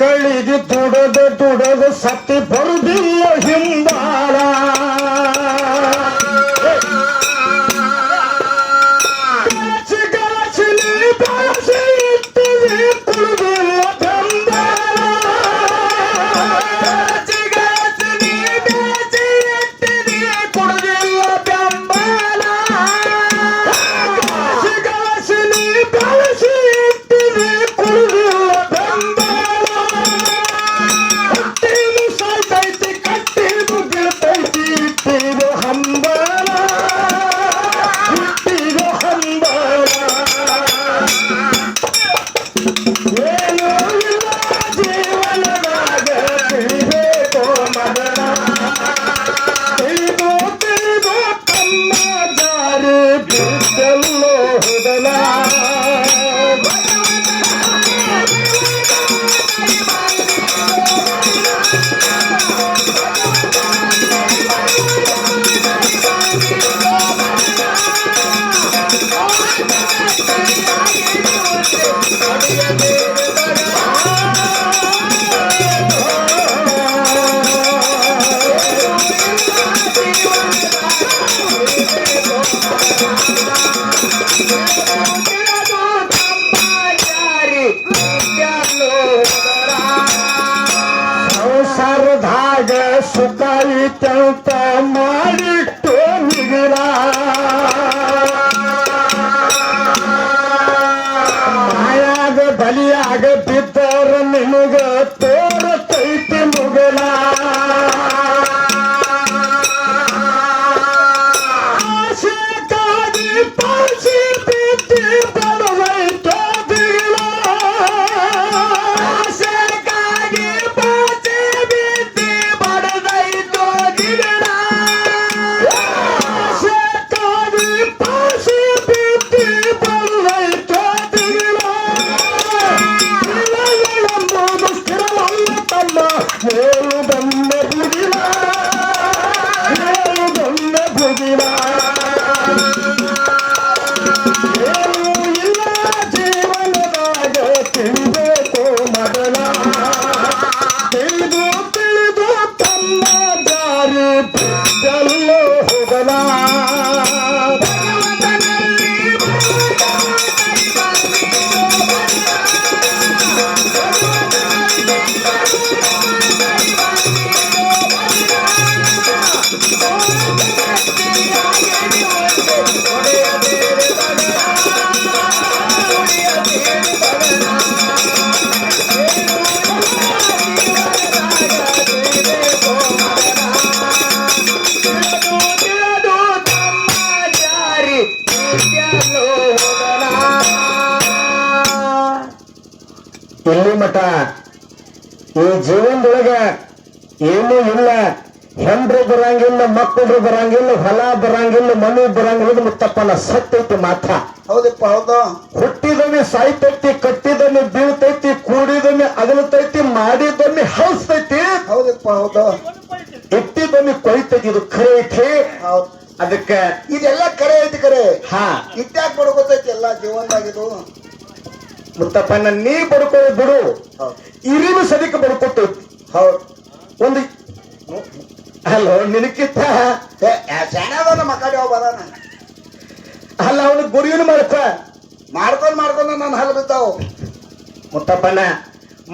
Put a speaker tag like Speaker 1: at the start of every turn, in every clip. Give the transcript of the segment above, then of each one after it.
Speaker 1: ಮಕ್ಕಳಿಗೆ ದುಡದ ದುಡದ ಸತ್ತಿ ಬರುದಿಲ್ಲ ಹಿಂದಾಳ
Speaker 2: ಬರಂಗಿಲ್ಲ ಬರಂಗಿಲ್ಲ ಹೊಲ ಬರಂಗಿಲ್ಲ ಮನೆ ಬರಂಗಿಲ್ಲ ಮುತ್ತಪ್ಪನ ಸತ್ತೈತಿ ಮಾತ್ರ
Speaker 3: ಹೌದಪ್ಪ ಹೌದ.
Speaker 2: ಹುಟ್ಟಿದೊಮ್ಮೆ ಸಾಯ್ತೈತಿ ಕಟ್ಟಿದೊಮ್ಮೆ ಬೀಳ್ತೈತಿ ಕೂಡಿದೊಮ್ಮೆ ಅಗಲತೈತಿ ಮಾಡಿದೊಮ್ಮೆ ಹೌಸ್ತೈತಿ
Speaker 3: ಹೌದಪ್ಪ ಹೌದ.
Speaker 2: ಇಟ್ಟಿದೊಮ್ಮೆ ಕೊಯ್ತೈತಿ ಇದು ಖರೆ ಐತಿ.
Speaker 3: ಹೌದು.
Speaker 2: ಅದಕ್ಕೆ
Speaker 3: ಇದೆಲ್ಲ ಕರೆ ಐತಿ ಕರೆ.
Speaker 2: ಹಾ.
Speaker 3: ಇಟ್ಟಾಕ್ ಬಡ್ಕೋತೈತಿ ಎಲ್ಲ ಜೀವನದಾಗಿದು
Speaker 2: ಮುತ್ತಪ್ಪನ ನೀ ಬಡ್ಕೊಳ್ಳಿ ಬಿಡು. ಇರಿನು ಸದಿಕ ಬಡ್ಕೊತೈತಿ.
Speaker 3: ಹೌದು.
Speaker 2: ಒಂದು ಹಲೋ ನಿನಕಿತ್ತ
Speaker 3: ಶಾಣದ ಮಕ್ಕಳು ಯಾವ ಬದಾನ.
Speaker 2: ಅಲ್ಲ ಅವನು ಗುರಿಯನ್ನು ಮಾಡ್ಕ.
Speaker 3: ಮಾಡ್ಕೊಂಡ್ ಮಾಡ್ಕೊಂಡು ನನ್ನ ಹಲ್ಲು ಬಿದ್ದಾವು.
Speaker 2: ಮುತ್ತಪ್ಪನ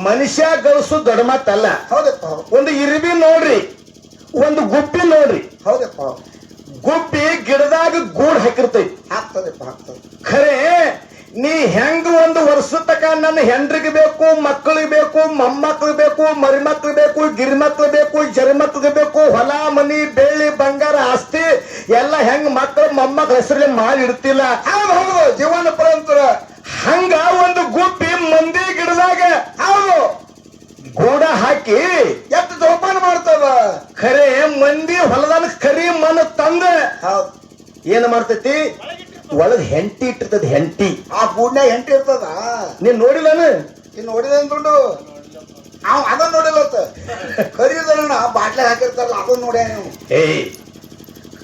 Speaker 2: ಮನುಷ್ಯ ಗಳಿಸು ದೊಡ್ಡ ಮಾತಲ್ಲ.
Speaker 3: ಹೌದಪ್ಪ. ಹೌದು
Speaker 2: ಒಂದು ಇರಿಬಿ ನೋಡ್ರಿ ಒಂದು ಗುಬ್ಬಿ ನೋಡ್ರಿ.
Speaker 3: ಹೌದಪ್ಪ. ಹೌದು
Speaker 2: ಗುಬ್ಬಿ ಗಿಡದಾಗ ಗೂಡ್ ಹಾಕಿರ್ತೈತಿ.
Speaker 3: ಹಾಕ್ತದಪ್ಪ ಹಾಕ್ತದೆ
Speaker 2: ಖರೆ ನೀ ಹೆಂಗ ಒಂದು ವರ್ಷ ತಕ ನನ್ನ ಹೆಂಡ್ರಿಗೆ ಬೇಕು ಮಕ್ಕಳಿಗೆ ಬೇಕು ಬೇಕು ಗಿರಿಮಕ್ಳು ಬೇಕು ಹೊಲ ಮನಿ ಬೆಳ್ಳಿ ಬಂಗಾರ ಆಸ್ತಿ ಎಲ್ಲ ಹೆಂಗ್ ಮಕ್ಕಳು ಮೊಮ್ಮಕ್ಳ ಹೆಸರಲ್ಲಿ ಮಾಡಿ ಇಡ್ತಿಲ್ಲ.
Speaker 3: ಹೌದು ಹೌದು. ಜೀವನ ಪರಂತರ
Speaker 2: ಹಂಗ ಒಂದು ಗುಬ್ಬಿ ಮಂದಿ ಗಿಡದಾಗ
Speaker 3: ಹೌದು.
Speaker 2: ಗೋಡ ಹಾಕಿ
Speaker 3: ಎತ್ತ ಜೋಪಾನ ಮಾಡ್ತಾವ
Speaker 2: ಖರೆ ಮಂದಿ ಹೊಲದಾನ ಕರಿ ಮನ ತಂದ. ಏನ್ ಮಾಡ್ತೈತಿ? ಒಳಗ್ ಹೆಂಟಿ ಇಟ್ಟಿರ್ತದ ಹೆಂಟಿ.
Speaker 3: ಆ ಗೂಡ್ನ್ಯಾಗ ಹೆಂಟಿ ಇರ್ತದ.
Speaker 2: ನೀನ್ ನೋಡಿಲ್ಲನ?
Speaker 3: ನೀನ್ ನೋಡಿದ ದುಡ್ಡು ಹಾಕಿರ್ತಾರಲ್ಲ ನೋಡ
Speaker 2: ಏಯ್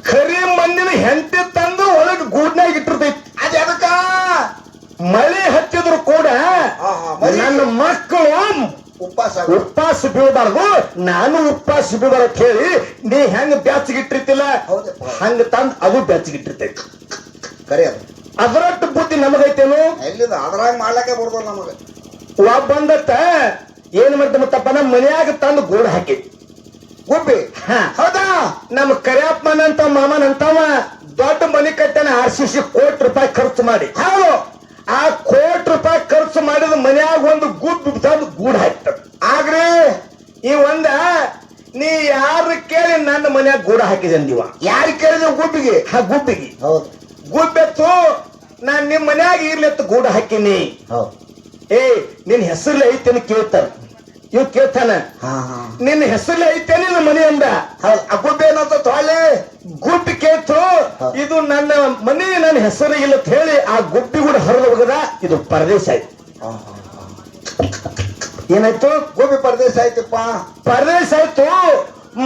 Speaker 2: ಕರಿ ಮಣ್ಣಿನ ಹೆಂಟಿ ತಂದು ಒಳಗ್ ಗೂಡ್ನಾಗ ಇಟ್ಟಿರ್ತೈತಿ.
Speaker 3: ಅದ ಎದಕ್ಕ?
Speaker 2: ಮಳೆ ಹತ್ತಿದ್ರು ಕೂಡ. ನನ್ನ ಮಕ್ಕಳು
Speaker 3: ಉಪವಾಸ
Speaker 2: ಉಪವಾಸ ಬೀಳಬಾರ್ದು. ನಾನು ಉಪವಾಸ ಬೀಳಬಾರ್ದು ಕೇಳಿ ಹೇಳಿ ನೀ ಹೆಂಗ್ ಬ್ಯಾಚಿಗಿಟ್ಟಿರ್ತಿಲ್ಲ. ಹಂಗ ತಂದ್ ಅದು ಬ್ಯಾಚಿಗಿಟ್ಟಿರ್ತೈತಿ
Speaker 3: ಕರಿ ಅದು.
Speaker 2: ಅದರಟ್ಟು ಬುದ್ಧಿ ನಮಗೈತೇನು?
Speaker 3: ಎಲ್ಲಿದ? ಅದ್ರಾಗ ಮಾಡ್ಲಕ್ಕೆ ಬರ್ಬೋದು ನಮಗೆ.
Speaker 2: ಒಬ್ಬ ಬಂದತ್ತ ಏನ್ ಮಾಡ್ತ ಮತ್ತಪ್ಪನ ಮನೆಯಾಗ ತಂದು ಗೋಡ್ ಹಾಕಿ.
Speaker 3: ಗುಬ್ಬಿ
Speaker 2: ಹಾ.
Speaker 3: ಹೌದಾ?
Speaker 2: ನಮ್ಮ ಕರಿಯಪ್ಪನ ಅಂತ ಮಾಮನ ಅಂತವ ದೊಡ್ಡ ಮನೆ ಕಟ್ಟನ ಆರ್ ಸಿ ಸಿ ಕೋಟಿ ರೂಪಾಯಿ ಖರ್ಚು ಮಾಡಿ. ಹೌದು. ಆ ಕೋಟಿ ರೂಪಾಯಿ ಖರ್ಚು ಮಾಡಿದ ಮನ್ಯಾಗ ಒಂದು ಗುಡ್ ತಂದು ಗೂಡ್ ಹಾಕ್ತದ.
Speaker 3: ಆಗ್ರಿ.
Speaker 2: ಈ ಒಂದ ನೀ ಯಾರು ಕೇಳಿ ನನ್ನ ಮನ್ಯಾಗ ಗೂಡ ಹಾಕಿದೆ ಅಂದಿವ
Speaker 3: ಯಾರು ಕೇಳಿದ ಗುಬ್ಬಿಗೆ
Speaker 2: ಆ ಗುಬ್ಬಿಗೆ
Speaker 3: ಹೌದು.
Speaker 2: ಗುಬ್ಬೆತ್ತು ನಾನ್ ನಿಮ್ ಮನ್ಯಾಗ ಇರ್ಲಿತ್ತು ಗೂಡ ಹಾಕಿನಿ.
Speaker 3: ಹೌದು.
Speaker 2: ಏ ನಿನ್ ಹೆಸರು ಐತೆನ ಕೇಳ್ತಾನ ಇವ್ ಕೇಳ್ತಾನ. ನಿನ್ನ ಹೆಸರಲ್ಲಿ ಐತೆ ನಿನ್ನ ಮನೆ ಅಂದ.
Speaker 3: ಅಗುಬೇನಂತ ತೊಳೆ
Speaker 2: ಗುಬ್ಬಿ ಕೇಳ್ತು. ಇದು ನನ್ನ ಮನೆ ನನ್ನ ಹೆಸರು ಇಲ್ಲ ಅಂತ ಹೇಳಿ ಆ ಗುಬ್ಬಿ ಕೂಡ ಹರಿದು ಹೋಗದ. ಇದು ಪರದೇಶ ಆಯ್ತು. ಏನಾಯ್ತು?
Speaker 3: ಗುಬ್ಬಿ ಪರದೇಶ ಆಯ್ತಪ್ಪ.
Speaker 2: ಪರದೇಶ ಆಯ್ತು.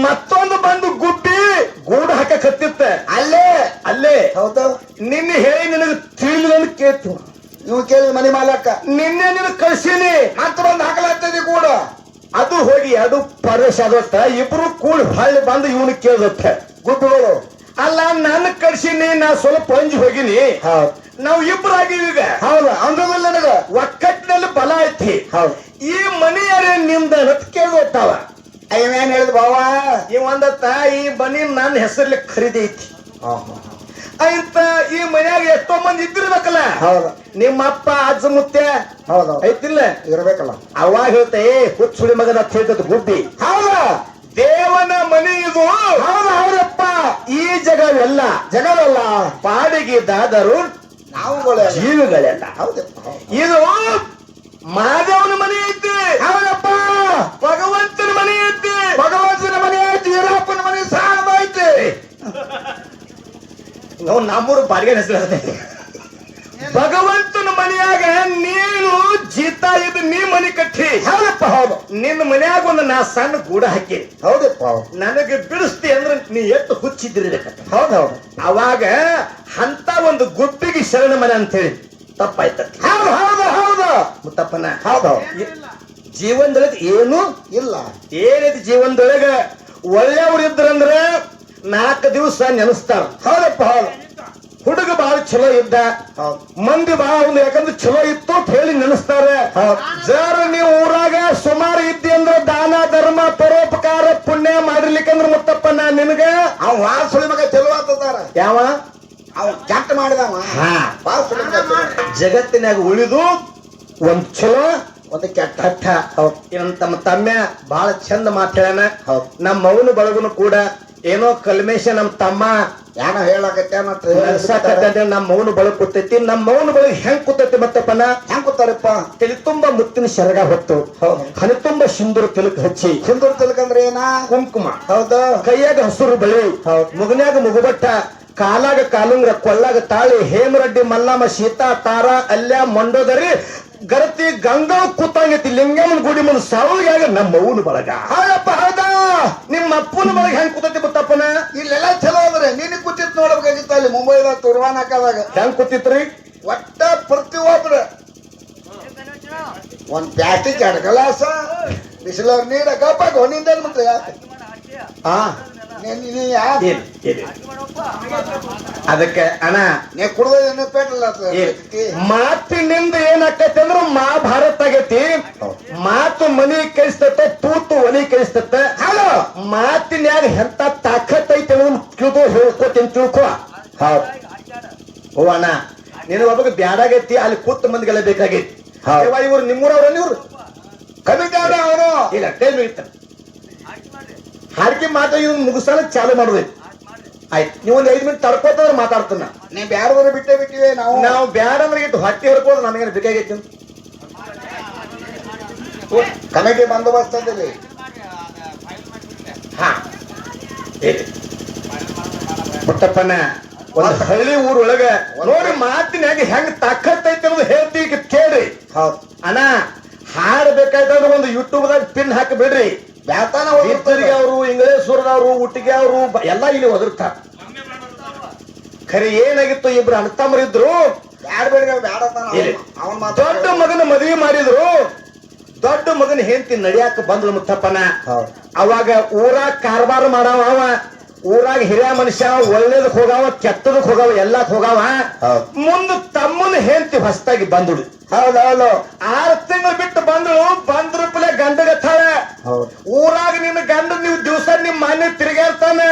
Speaker 2: ಮತ್ತೊಂದು ಬಂದು ಗುಬ್ಬಿ ಗೂಡು ಹಾಕಕ್ ಹತ್ತಿತ್ತ
Speaker 3: ಅಲ್ಲೇ.
Speaker 2: ಅಲ್ಲೇ.
Speaker 3: ಹೌದು?
Speaker 2: ನಿನ್ನೆ ಹೇಳಿ ನಿನಗೆ ತಿಳಿಲಿಲ್ಲ ಕೇತು ಕೇಳ್ತು.
Speaker 3: ಇವ್ ಕೇಳಿ ಮನಿ ಮಾಲಕ್ಕ
Speaker 2: ನಿನ್ನೆ ನಿನ್ನ ಕಳ್ಸೀನಿ
Speaker 3: ಮಾತ್ರ ಒಂದು ಹಾಕಲಾಗ್ತದೆ ಕೂಡ
Speaker 2: ಅದು ಹೋಗಿ ಎರಡು ಪರದೇಶ ಆದತ್ತ ಇಬ್ರು ಕೂಡಿ ಹಳ್ಳಿ ಬಂದು ಇವನು ಕೇಳ್ದತ್ತ.
Speaker 3: ಗುಬ್ಬಿಗಳು
Speaker 2: ಅಲ್ಲ ನನ್ನ ಕಳ್ಸಿನಿ ನಾ ಸ್ವಲ್ಪ ಅಂಜಿ ಹೋಗಿನಿ.
Speaker 3: ನಾವ್
Speaker 2: ನಾವು ಇಬ್ರು ಈಗ
Speaker 3: ಹೌದು ಅಂದ್ರದಲ್ಲಿ ನನಗ
Speaker 2: ಒಕ್ಕಟ್ಟಿನಲ್ಲಿ ಬಲ ಐತಿ.
Speaker 3: ಹೌದು.
Speaker 2: ಈ ಮನೆಯರೇ ನಿಮ್ದ ಅಂತ ಕೇಳ್ತಾವ
Speaker 3: ಅಯ್ಯವೇನ್ ಹೇಳಿದ ಬಾವಾ
Speaker 2: ಈ ಒಂದತ್ತ ಈ ಮನಿ ನನ್ನ ಹೆಸರ್ಲಿ ಖರೀದಿ ಐತಿ. ಅಂತ ಈ ಮನ್ಯಾಗ ಎಷ್ಟೋ ಮಂದಿ ಇದ್ದಿರ್ಬೇಕಲ್ಲ.
Speaker 3: ಹೌದು.
Speaker 2: ನಿಮ್ಮ ಅಪ್ಪ ಅಜ್ಜ ಮುತ್ತೆ.
Speaker 3: ಹೌದು.
Speaker 2: ಐತಿಲ್ಲ?
Speaker 3: ಇರ್ಬೇಕಲ್ಲ.
Speaker 2: ಅವಾಗ ಹೇಳ್ತೇ ಏ ಹುಚ್ಚುಳಿ ಮಗನ ಅಂತ ಹೇಳ್ತದ ಬುದ್ಧಿ
Speaker 3: ಹೌದ.
Speaker 2: ದೇವನ ಮನೆ ಇದು.
Speaker 3: ಹೌದು ಹೌದಪ್ಪ.
Speaker 2: ಈ ಜಗವೆಲ್ಲ
Speaker 3: ಜಗದಲ್ಲ
Speaker 2: ಬಾಡಿಗೆದಾದರು
Speaker 3: ನಾವುಗಳ
Speaker 2: ಜೀವಿಗಳೆಲ್ಲ
Speaker 3: ಹೌದಪ್ಪ ಹೌದು.
Speaker 2: ಇದು ಮಾದೇವನ ಮನೆ ಐತಿ.
Speaker 3: ಹೌದಪ್ಪ.
Speaker 2: ಭಗವಂತನ ಮನೆ ಐತಿ.
Speaker 3: ಭಗವಂತನ ಮನೆ ಐತಿ ಈರಪ್ಪನ ಮನೆ ಸಾಧ ಐತಿ.
Speaker 2: ನಾವು ನಮ್ಮೂರು ಬಾಡಿಗೆ ಹೆಸರು ಭಗವಂತನ ಮನೆಯಾಗ ನೀನು ಜೀತ ಇದು ನೀ ಮನಿ ಕಟ್ಟಿ.
Speaker 3: ಹೌದಪ್ಪ ಹೌದು.
Speaker 2: ನಿನ್ನ ಮನೆಯಾಗ ಒಂದು ನಾ ಸಣ್ಣ ಗೂಡ ಹಾಕಿ.
Speaker 3: ಹೌದಪ್ಪ ಹೌದು.
Speaker 2: ನನಗೆ ಬಿಡಿಸ್ತಿ ಅಂದ್ರೆ ನೀ ಎತ್ತು ಹುಚ್ಚಿದ್ರಿ
Speaker 3: ಹೌದೌದು ಹೌದು
Speaker 2: ಅವಾಗ ಅಂತ ಒಂದು ಗುಬ್ಬಿಗೆ ಶರಣ ಮನೆ ಅಂತ ಹೇಳಿ ತಪ್ಪಾಯ್ತ.
Speaker 3: ಹೌದು ಹೌದು ಹೌದು.
Speaker 2: ಮುತ್ತಪ್ಪನ
Speaker 3: ಹೌದು
Speaker 2: ಜೀವನದೊಳಗೆ ಏನು
Speaker 3: ಇಲ್ಲ.
Speaker 2: ಏನಿದೆ ಜೀವನದೊಳಗ? ಒಳ್ಳೆಯವ್ರು ಇದ್ರಂದ್ರೆ ನಾಲ್ಕು ದಿವಸ ನೆನೆಸ್ತಾರ.
Speaker 3: ಹೌದು
Speaker 2: ಹುಡುಗ ಬಾಳ ಚಲೋ ಇದ್ದ.
Speaker 3: ಹೌದು.
Speaker 2: ಮಂದಿ ಬಾಳ ಒಂದು ಯಾಕಂದ್ರೆ ಚಲೋ ಇತ್ತು ಅಂತ ಹೇಳಿ ನೆನೆಸ್ತಾರೆ.
Speaker 3: ಹೌದು.
Speaker 2: ಜರ ನೀವು ಊರಾಗ ಸುಮಾರು ಇದ್ದಿ ಅಂದ್ರ ದಾನ ಧರ್ಮ ಪರೋಪಕಾರ ಪುಣ್ಯ ಮಾಡಿರ್ಲಿಕ್ಕಂದ್ರ ಮುತ್ತಪ್ಪ ನಾ ನಿನಗೆ
Speaker 3: ಅವ್ ವಾರ ಸುಳಿ ಮಗ ಚಲೋ ಆಗ್ತದಾರ
Speaker 2: ಯಾವ?
Speaker 3: ಅವ ಕೆಟ್ಟ ಮಾಡಿದವ.
Speaker 2: ಜಗತ್ತಿನಾಗ ಉಳಿದು ಒಂದ್ ಚಲೋ
Speaker 3: ಒಂದು ಕೆಟ್ಟ
Speaker 2: ಕಟ್ಟ ಇನ್ನು ತಮ್ಮ ತಮ್ಮ ಬಹಳ ಚಂದ ಮಾತಾಡ್ಯಾನ.
Speaker 3: ಹೌದು.
Speaker 2: ನಮ್ಮ ಮೌನ ಬಳಗನು ಕೂಡ ಏನೋ ಕಲ್ಮೇಶ ನಮ್ಮ ತಮ್ಮ
Speaker 3: ಏನೋ
Speaker 2: ಹೇಳಕತ್ತೆ ನಮ್ಮ ಮೌನ ಬಳಗ್ ಕೂತೈತಿ ನಮ್ಮ ಮೌನ ಬಳಗ್ ಹೆಂಗ್ ಕೂತೈತಿ ಮತ್ತಪ್ಪನ?
Speaker 3: ಹೆಂಗ್ ಕೂತಾರಪ್ಪ?
Speaker 2: ತಲೆ ತುಂಬಾ ಮುತ್ತಿನ ಶರಗ ಹೊತ್ತು. ಹನಿ ತುಂಬಾ ಸಿಂಧೂರ ತಿಲಕ್ ಹಚ್ಚಿ
Speaker 3: ಸಿಂಧೂರ ತಿಲಕ್ ಅಂದ್ರೆ ಏನ?
Speaker 2: ಕುಂಕುಮ.
Speaker 3: ಹೌದು.
Speaker 2: ಕೈಯಾಗ ಹಸುರು ಬಳಿ ಮುಗನ್ಯಾಗ ಮುಗುಬಟ್ಟ ಕಾಲಾಗ ಕಾಲುಂಗ್ರ ಕೊಳ್ಳಾಗ ತಾಳಿ ಹೇಮರಡ್ಡಿ ಮಲ್ಲಮ್ಮ ಸೀತಾ ತಾರ ಅಲ್ಯ ಮಂಡೋದರಿ ಗರತಿ ಗಂಗಾ ಕೂತಂಗೈತಿ ಲಿಂಗಮ್ಮನ ಗುಡಿ ಮುಂದೆ ಸಾವಿಯಾಗ ನಮ್ಮ ಅವನು ಬಳಗ. ಹೌದಪ್ಪ ಹೌದಾ. ನಿಮ್ಮ ಅಪ್ಪನ ಬಳಗ ಹೆಂಗ್ ಕೂತೈತಿ ಗೊತ್ತಪ್ಪನ
Speaker 3: ಇಲ್ಲೆಲ್ಲ ಚಲೋ ನೋಡ್ಬೇಕಾಗಿತ್ತು ಅಲ್ಲಿ ಮುಂಬೈದಾಗ ತುರ್ವಾನಾಕದಾಗ
Speaker 2: ಹೆಂಗ್ ಕೂತಿತ್ರಿ?
Speaker 3: ಒಟ್ಟ ಪ್ರತಿಯೊಬ್ರು ಒಂದ್ ಪ್ಯಾಟಿ ಎರಡು ಗ್ಲಾಸ ಬಿಸಿಲವ್ರ ನೀರ ಗಪ್ಪ ಒಂದಿಂದ ಮತ್ತೆ
Speaker 2: ಹಾ. ಅದಕ್ಕೆ ಅಣ್ಣ ಮಾತಿನಿಂದ ಏನಾಕೈತಿ ಅಂದ್ರ ಮಹಾಭಾರತ ಆಗೈತಿ ಮಾತು ಮನಿ ಕಳಿಸ್ತತ್ತ ತೂತು ಒಲಿ ಕಳಿಸ್ತತ್ತ ಹಲೋ ಮಾತಿನ್ಯಾಗ ಎಂತ ತಾಕತ್ ಐತಿ ಕ್ಯೂದು ತಿಳಿದು ಹೇಳ್ಕೊತೀನಿ ತಿಳ್ಕೊ. ಹೋ ಓ ಅಣ್ಣ ನಿನ್ನ ಒಬ್ಬ ಬ್ಯಾಡಾಗೈತಿ ಅಲ್ಲಿ ಕೂತ್ ಮಂದಿಗೆಲ್ಲ ಬೇಕಾಗೈತಿ. ಇವ್ರು ನಿಮ್ಮೂರವ್ರ ಇವ್ರು?
Speaker 3: ಕಮಿಟಿ ಅವರು
Speaker 2: ಇಲ್ಲ ಟೈಮ್ ಇತ್ತ ಹಾಡಿಕೆ ಮಾತು ಇವ್ ಮುಗಿಸಾಲ ಚಾಲು ಮಾಡೋದೈತಿ ಆಯ್ತು ನೀವು ಒಂದ್ ಐದು ಮಿನಿಟ್ ತಡ್ಕೋತಂದ್ರೆ ಮಾತಾಡ್ತಾನ
Speaker 3: ನೀವು ಬ್ಯಾರದವ್ರು ಬಿಟ್ಟೆ ಬಿಟ್ಟಿವೆ ನಾವು.
Speaker 2: ನಾವು ಬ್ಯಾಡ ಅಂದ್ರೆ ಇಟ್ಟು ಹೊಟ್ಟೆ ಹೊರ್ಕೋದು ನಮಗೇನು ಬೇಕಾಗೈತಿ
Speaker 3: ಕಮಿಟಿ ಬಂದೋಬಸ್ತ್ ಅದಲ್ಲಿ
Speaker 2: ಹಾ. ಪುಟ್ಟಪ್ಪನ ಒಂದು ಹಳ್ಳಿ ಊರೊಳಗ ನೋಡಿ ಮಾತಿನಾಗ ಹೆಂಗ್ ತಕ್ಕತ್ತೈತೆ ಅನ್ನೋದು ಹೇಳ್ತಿ ಕೇಳ್ರಿ.
Speaker 3: ಹೌದು.
Speaker 2: ಅಣ್ಣ ಹಾಡ್ಬೇಕಾಯ್ತಂದ್ರೆ ಒಂದು ಯೂಟ್ಯೂಬ್ದಾಗ ಪಿನ್ ಹಾಕಿ ಬಿಡ್ರಿ.
Speaker 3: ಬ್ಯಾತಾನ
Speaker 2: ಬಿತ್ತರಿಗೆ ಅವರು ಇಂಗ್ಲೇಶ್ವರದವರು ಉಟ್ಟಿಗೆ ಅವರು ಎಲ್ಲ ಇಲ್ಲಿ ಒದರ್ತಾರ. ಖರೆ ಏನಾಗಿತ್ತು ಇಬ್ರು ಅಣ್ಣತಮ್ಮರಿದ್ರು? ದೊಡ್ಡ ಮಗನ ಮದುವೆ ಮಾಡಿದ್ರು. ದೊಡ್ಡ ಮಗನ ಹೆಂಡತಿ ನಡಿಯಾಕ ಬಂದ್ರು ಮುತ್ತಪ್ಪನ. ಅವಾಗ ಊರಾಗ ಕಾರ್ಬಾರ ಮಾಡವ ಅವ. ಊರಾಗ ಹಿರಿಯ ಮನುಷ್ಯ ಒಳ್ಳೇದಕ್ ಹೋಗಾವ ಕೆಟ್ಟದಕ್ ಹೋಗಾವ ಎಲ್ಲಕ್ ಹೋಗಾವ. ಮುಂದ ತಮ್ಮನ ಹೆಂಡತಿ ಹೊಸದಾಗಿ ಬಂದಳು.
Speaker 3: ಹೌದೌದು ಹೌದು.
Speaker 2: ಆರು ತಿಂಗಳು ಬಿಟ್ಟು ಬಂದಳು. ಬಂದ್ರ ಊರಾಗ ನಿನ್ನ ಗಂಡ ನೀವು ದಿವಸ ನಿಮ್ ಮನೆ ತಿರುಗಾಡ್ತಾನೆ.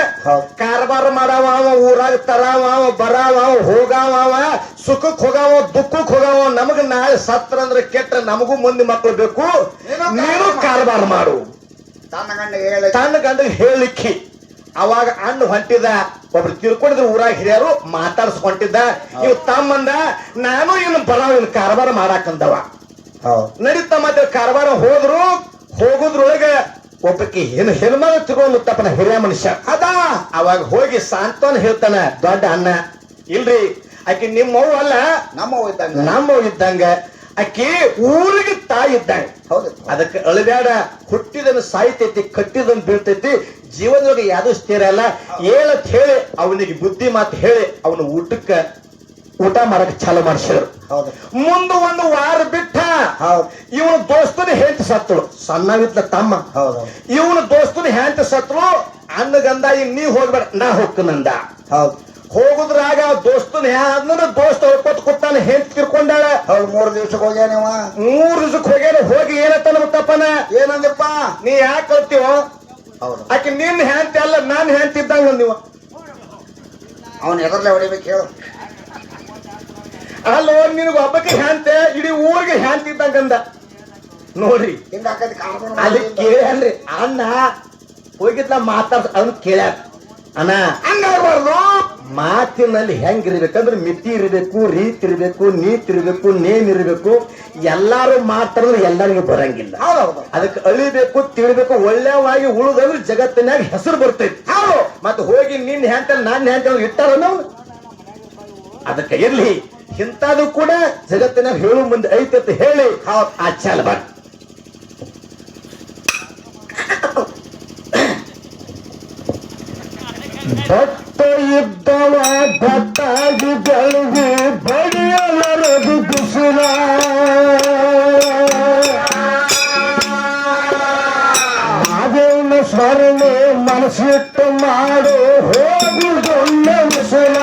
Speaker 2: ಕಾರ್ಬಾರ ಮಾಡವ ಅವ ಊರಾಗ ತರಾವ ಬರಾವ ಅವ ಹೋಗಾವ ಸುಖಕ್ ಹೋಗಾವ ದುಃಖಕ್ ಹೋಗಾವ ನಮಗ ನಾಳೆ ಸತ್ರ ಅಂದ್ರೆ ಕೆಟ್ಟ ನಮಗೂ ಮುಂದೆ ಮಕ್ಕಳು ಬೇಕು.
Speaker 3: ನೀನು
Speaker 2: ಕಾರ್ಬಾರ ಮಾಡು.
Speaker 3: ತನ್ನ ಗಂಡ ಹೇಳ.
Speaker 2: ತನ್ನ ಗಂಡ ಹೇಳಿಕ್ಕಿ. ಅವಾಗ ಅಣ್ಣ ಹೊಂಟಿದ ಒಬ್ರು ತಿಳ್ಕೊಂಡಿದ್ರು ಊರಾಗ ಹಿರಿಯರು ಮಾತಾಡ್ಸ್ಕೊಂಟಿದ್ದ. ಇವ್ ತಮ್ಮಂದ ನಾನು ಇನ್ನು ಬರಾವ ಇವ್ನು ಕಾರ್ಬಾರ ಮಾಡಾಕಂದವ ನಡೀತಾ ಮತ್ತೆ ಕಾರ್ಬಾರ ಹೋದ್ರು ಹೋಗುದ್ರೊಳಗ ಒಬ್ಬಕಿ ಏನು ಹೆಣ್ಮಗ ತಗೊಂಡು ತಪ್ಪನ ಹಿರಿಯ ಮನುಷ್ಯ. ಅದ ಅವಾಗ ಹೋಗಿ ಸಾಂತ್ವನ ಹೇಳ್ತಾನ ದೊಡ್ಡ ಅಣ್ಣ. ಇಲ್ರಿ ಆಕಿ ನಿಮ್ಮವ್ವ ಅಲ್ಲ?
Speaker 3: ನಮ್ಮ ಇದ್ದಂಗ.
Speaker 2: ನಮ್ಮವ್ ಇದ್ದಂಗ. ಆಕಿ ಊರಿಗೆ ತಾಯಿ ಇದ್ದಂಗ
Speaker 3: ಹೌದು.
Speaker 2: ಅದಕ್ಕೆ ಅಳಬ್ಯಾಡ ಹುಟ್ಟಿದನು ಸಾಯ್ತೈತಿ ಕಟ್ಟಿದನು ಬೀಳ್ತೈತಿ ಜೀವನದೊಳಗೆ ಯಾವುದು ಸ್ಥಿರ ಅಲ್ಲ ಹೇಳತ್ ಹೇಳಿ ಅವನಿಗೆ ಬುದ್ಧಿ ಮಾತು ಹೇಳಿ ಅವನ ಊಟಕ್ಕ ಊಟ ಮಾಡಕ್ ಚಾಲು ಮಾಡಿಸಿದ್ರು ಮುಂದ ಒಂದು ವಾರ ಬಿಟ್ಟ
Speaker 3: ಹೌದು.
Speaker 2: ಇವನ ದೋಸ್ತನ ಹೆಂಚ ಸತ್ತಳು. ಸಣ್ಣವಿದ್ದ ತಮ್ಮ.
Speaker 3: ಹೌದು.
Speaker 2: ಇವನ ದೋಸ್ತನ ಹೆಂತ ಸತ್ತಳು. ಅನ್ನಗಂದ ಈಗ ನೀ ಹೋಗ್ಬೇಡ ನಾ ಹೋಗ್ತನಂದ.
Speaker 3: ಹೌದು.
Speaker 2: ಹೋಗುದ್ರಾಗ ದೋಸ್ತನ ಅಂದ್ರೆ ದೋಸ್ತ ಹೊಡ್ಕೊತ್ ಕೂತಾನ ಹೆಂಡತಿ ತಿರ್ಕೊಂಡಾಳ
Speaker 3: ಹೌದು ಮೂರು ದಿವ್ಸಕ್ಕೆ ಹೋಗ್ಯಾನವ ನೀವ
Speaker 2: ಮೂರ್ ದಿವಸಕ್ಕೆ ಹೋಗ್ಯಾನ ಹೋಗಿ ಏನತ್ತಾನ ಮುತ್ತಪ್ಪನ
Speaker 3: ಏನಂದಪ್ಪ?
Speaker 2: ನೀ ಯಾಕೆ ಕಲ್ತೀವ
Speaker 3: ಹೌದು.
Speaker 2: ಆಕೆ ನಿನ್ನ ಹೆಂಡತಿ ಅಲ್ಲ ನಾನ್ ಹೆಂಡತಿ ಇದ್ದಂಗ ನೀವು
Speaker 3: ಅವನ್ ಎದರ್ಲೆ ಹೊಡಿಬೇಕು ಹೇಳು.
Speaker 2: ಅಲ್ಲೋ ನಿನಗ ಒಬ್ಬಕ್ಕೆ ಹ್ಯಾಂತೆ? ಇಡೀ ಊರಿಗೆ ಹ್ಯಾಂತ ಇದ್ದಂಗಂದ. ನೋಡ್ರಿ ಅಲ್ಲಿ ಕೇಳ್ರಿ ಅಣ್ಣ ಹೋಗಿದ್ಲ ಮಾತಾಡ್ ಅದನ್ನ ಕೇಳ್ಯಾರ ಅಣ್ಣ ಹಂಗಾಗ್ಬಾರ್ದು? ಮಾತಿನಲ್ಲಿ ಹೆಂಗಿರ್ಬೇಕಂದ್ರೆ ಮಿತಿ ಇರಬೇಕು ರೀತಿ ಇರಬೇಕು ನೀತಿ ಇರಬೇಕು ನೇಮ್ ಇರಬೇಕು. ಎಲ್ಲಾರು ಮಾತಾಡಿದ್ರೆ ಎಲ್ಲರಿಗೂ ಬರಂಗಿಲ್ಲ. ಅದಕ್ಕೆ ಅಳಿಬೇಕು ತಿಳಿಬೇಕು ಒಳ್ಳೆವಾಗಿ ಉಳಿದಂದ್ರೆ ಜಗತ್ತಿನಾಗ ಹೆಸರು ಬರ್ತೈತಿ. ಮತ್ತೆ ಹೋಗಿ ನಿನ್ನ ಹ್ಯಾಂತಲ್ ನಾನ್ ಹ್ಯಾಂತಲ್ ಇಟ್ಟಾರ ನಾವು ಅದಕ್ಕೆ ಇರ್ಲಿ. ಇಂಥದ್ದು ಕೂಡ ಜಗತ್ತಿನ ಹೇಳು ಮುಂದೆ ಐತೆ ಅಂತ ಹೇಳಿ. ಆ ಚಾಲ ಬಾ. ಭಕ್ತ ಇದ್ದವ ಭಕ್ತಾಗಿ ಬೆಳಗಿ ಬಡಿಯಲರದು ಬಿಸಿಲ ಅದೇನ ಸ್ಮರಣೆ ಮನಸ್ಸಿಟ್ಟು ಮಾಡು ಹೋಗುದೊಳ್ಳ ವಿಸಲ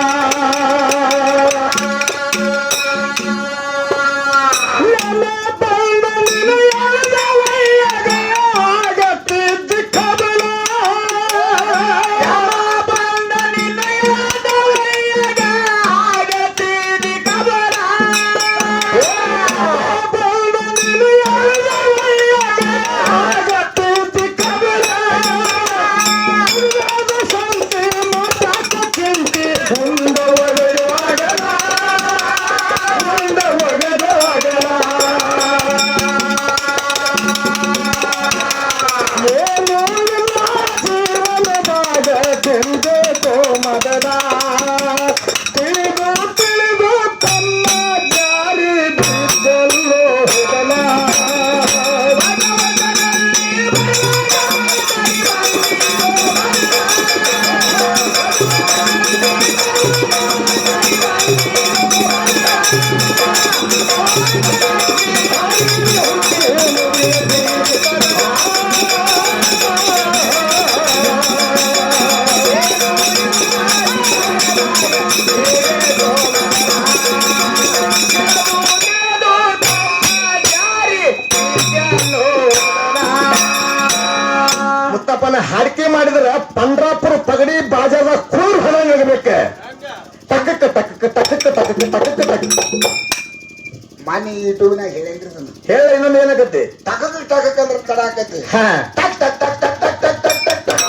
Speaker 2: ಹಾ. ಟಕ್ ಟಕ್ ಟಕ್ ಟಕ್ ಟಕ್ ಟಕ್ ಟಕ್ ಟಕ್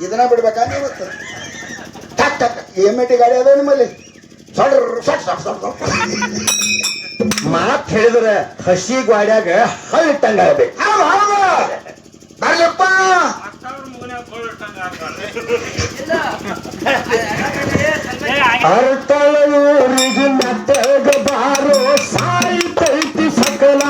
Speaker 3: ಇದನ್ನ ಬಿಡ್ಬೇಕಾ ನೀವು? ಟಕ್ ಟಕ್ ಎಂ ಟಿ ಗಾಡಿ ಅದ ನಿಮ್ಮಲ್ಲಿ? ಸೊಡ್ರ ಸೊಟ್ ಸೊಟ್
Speaker 2: ಮಾತ್ ಹೇಳಿದ್ರೆ ಹಸಿ ಗ್ವಾಡ್ಯಾಗ ಹಲ್ ಆಗ್ಬೇಕು.
Speaker 3: ಹೌದು ಹೌದು. ಬರ್ಲಪ್ಪ.
Speaker 2: ಅರ್ತಳೂರಿಗೆ ಮತ್ತೆ ಬಾರೋ ಸಾಯಿತೈತಿ ಸಕಲ.